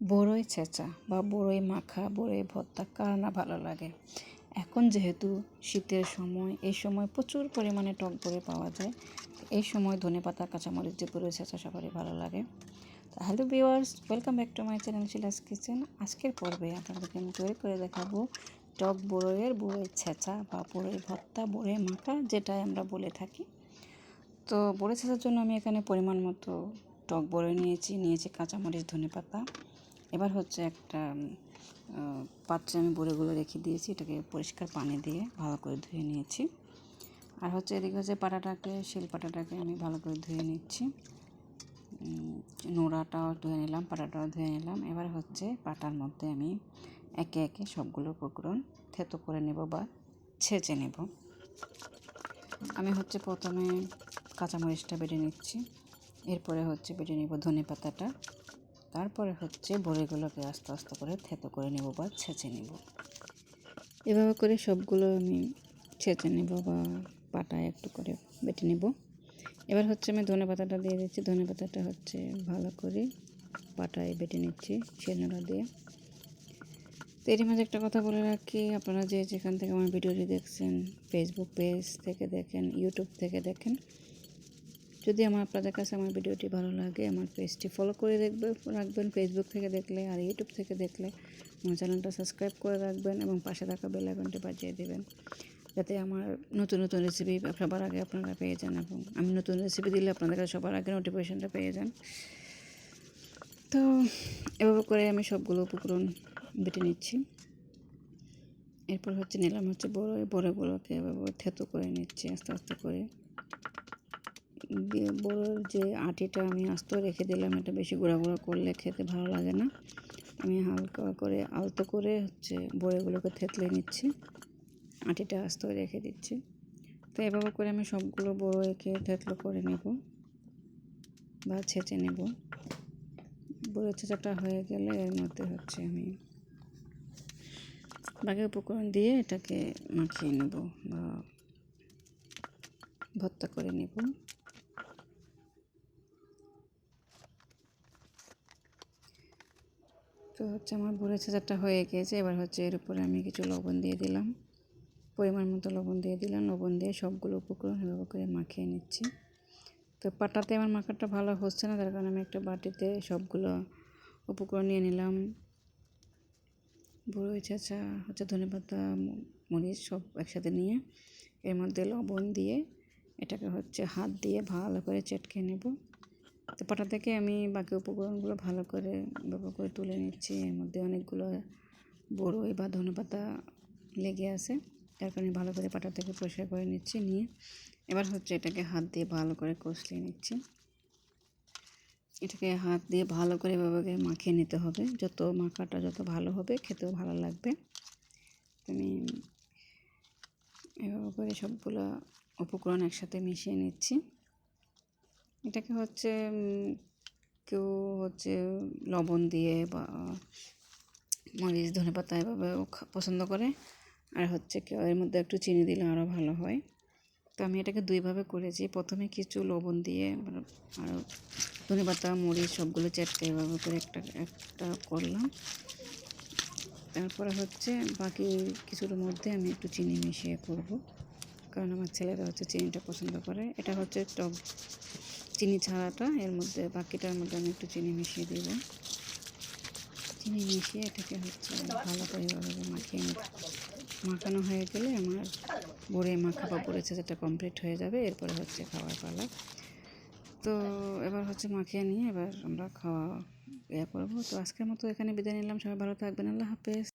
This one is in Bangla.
বড়ই ছেঁচা বা বড়ই মাখা, বড়ই ভর্তা, কার না ভালো লাগে। এখন যেহেতু শীতের সময়, এই সময় প্রচুর পরিমাণে টক বড়ি পাওয়া যায়। এই সময় ধনে পাতা, কাঁচামরিচ দিয়ে বড়ই ছেঁচা সবারই ভালো লাগে। Hello viewers welcome back to my channel Shila's kitchen. আজকের পর্বে আপনাদেরকে আমি তৈরি করে দেখাবো টক বড়ইয়ের বড়ই ছেঁচা বা বড়ই ভর্তা, বড়ই মাখা যেটাই আমরা বলে থাকি। তো বড়ি ছেঁচার জন্য আমি এখানে পরিমাণ মতো টক বড়ই নিয়েছি নিয়েছি কাঁচামরিচ, ধনে পাতা। এবার হচ্ছে একটা পাত্রে আমি বড়িগুলো রেখে দিয়েছি, এটাকে পরিষ্কার পানি দিয়ে ভালো করে ধুয়ে নিয়েছি। আর হচ্ছে এদিকে হচ্ছে পাটাটাকে, শিল পাটাটাকে আমি ভালো করে ধুয়ে নিচ্ছি। নোড়াটাও ধুয়ে নিলাম, পাটাটাও ধুয়ে নিলাম। এবার হচ্ছে পাটার মধ্যে আমি একে একে সবগুলো উপকরণ থেতো করে নেব বা ছেঁচে নেব। আমি হচ্ছে প্রথমে কাঁচামরিচটা বেটে নিচ্ছি, এরপরে হচ্ছে বেটে নেব ধনে পাতাটা তারপরে হচ্ছে বড়িগুলোকে আস্তে আস্তে করে থেতো করে নেব বা ছেঁচে নেব। এভাবে করে সবগুলো আমি ছেঁচে নেব বা পাটায় একটু করে বেটে নেব। এবার হচ্ছে আমি ধনে পাতাটা দিয়ে দিচ্ছি। ধনে পাতাটা হচ্ছে ভালো করে পাটায় বেটে নিচ্ছি শিলনোড়া দিয়ে। তো এরই মাঝে একটা কথা বলে রাখি, আপনারা যে যেখান থেকে আমার ভিডিওটি দেখছেন ফেসবুক পেজ থেকে দেখেন ইউটিউব থেকে দেখেন যদি আমার আপনাদের কাছে আমার ভিডিওটি ভালো লাগে, আমার পেজটি ফলো করে দেখবে, রাখবেন ফেসবুক থেকে দেখলে আর ইউটিউব থেকে দেখলে আমার চ্যানেলটা সাবস্ক্রাইব করে রাখবেন এবং পাশে থাকা বেল আইকনটি বাজিয়ে দেবেন। যাতে আমার নতুন নতুন রেসিপি সবার আগে আপনারা পেয়ে যান এবং আমি নতুন রেসিপি দিলে আপনাদের কাছে সবার আগে নোটিফিকেশানটা পেয়ে যান। তো এভাবে করে আমি সবগুলো উপকরণ বেটে নিচ্ছি। এরপর হচ্ছে নিলাম হচ্ছে বড়, বড়গুলোকে এভাবে থেতো করে নিচ্ছি আস্তে আস্তে করে। বড় যে, আটিটা আমি আস্ত রেখে দিলাম, এটা বেশি গুঁড়া গুঁড়া করলে খেতে ভালো লাগে না। আমি হালকা করে আলতো করে হচ্ছে বড়িগুলোকে থেতলে নিচ্ছি। আটিটা আস্ত রেখে দিচ্ছি। তো এভাবে করে আমি সবগুলো বড় একে থেতলো করে নেব বা ছেঁচে নেব। বড় ছেঁচাটা হয়ে গেলে এর মধ্যে হচ্ছে আমি বাকি উপকরণ দিয়ে এটাকে মাখিয়ে নেব বা ভর্তা করে নেব। তো হচ্ছে আমার ভরে ছেঁচাটা হয়ে গিয়েছে। এবার হচ্ছে এর উপরে আমি কিছু লবণ দিয়ে দিলাম। পরিমাণ মতো লবণ দিয়ে দিলাম। লবণ দিয়ে সবগুলো উপকরণ এভাবে করে মাখিয়ে নিচ্ছি। তো পাটাতে আমার মাখাটা ভালো হচ্ছে না, তার কারণে আমি একটা বাটিতে সবগুলো উপকরণ নিয়ে নিলাম। বড়ই ছেঁচা হচ্ছে ধনে পাতা, মরিচ সব একসাথে নিয়ে এর মধ্যে লবণ দিয়ে এটাকে হচ্ছে হাত দিয়ে ভালো করে চেটকে নেব। তো পাটা থেকে আমি বাকি উপকরণগুলো ভালো করে ব্যবহার করে তুলে নিচ্ছি। এর মধ্যে অনেকগুলো বড়ই বা ধনে পাতা লেগে আছে। তার কারণে ভালো করে পাটা থেকে পরিষ্কার করে নিচ্ছি, নিয়ে এবার হচ্ছে এটাকে হাত দিয়ে ভালো করে কষলিয়ে নিচ্ছি। এটাকে হাত দিয়ে ভালো করে এভাবে মাখিয়ে নিতে হবে। যত মাখাটা যত ভালো হবে খেতেও ভালো লাগবে। আমি এভাবে করে সবগুলো উপকরণ একসাথে মিশিয়ে নিচ্ছি। এটাকে হচ্ছে কেউ হচ্ছে লবণ দিয়ে বা মরিচ, ধনে পাতা এভাবেও পছন্দ করে। আর হচ্ছে কেউ এর মধ্যে একটু চিনি দিলে আরও ভালো হয়। তো আমি এটাকে দুইভাবে করেছি। প্রথমে কিছু লবণ দিয়ে আর ধনে পাতা, মরিচ সবগুলো চেটকে এভাবে করে একটা একটা করলাম। তারপরে হচ্ছে বাকি কিছুর মধ্যে আমি একটু চিনি মিশিয়ে করব। কারণ আমার ছেলেরা হচ্ছে চিনিটা পছন্দ করে। এটা হচ্ছে টক চিনি ছাড়াটা, এর মধ্যে বাকিটার মধ্যে আমি একটু চিনি মিশিয়ে দেব। চিনি মিশিয়ে এটাকে হচ্ছে ভালো করে মাখিয়ে নিতে মাখানো হয়ে গেলে আমার বড়ে মাখা বা বড়েছে যেটা কমপ্লিট হয়ে যাবে, এরপরে হচ্ছে খাওয়ার পালা। তো এবার হচ্ছে মাখিয়ে নিয়ে এবার আমরা খাওয়া ইয়ে করব। তো আজকের মতো এখানে বিদায় নিলাম। সবাই ভালো থাকবেন। আল্লাহ হাফেজ।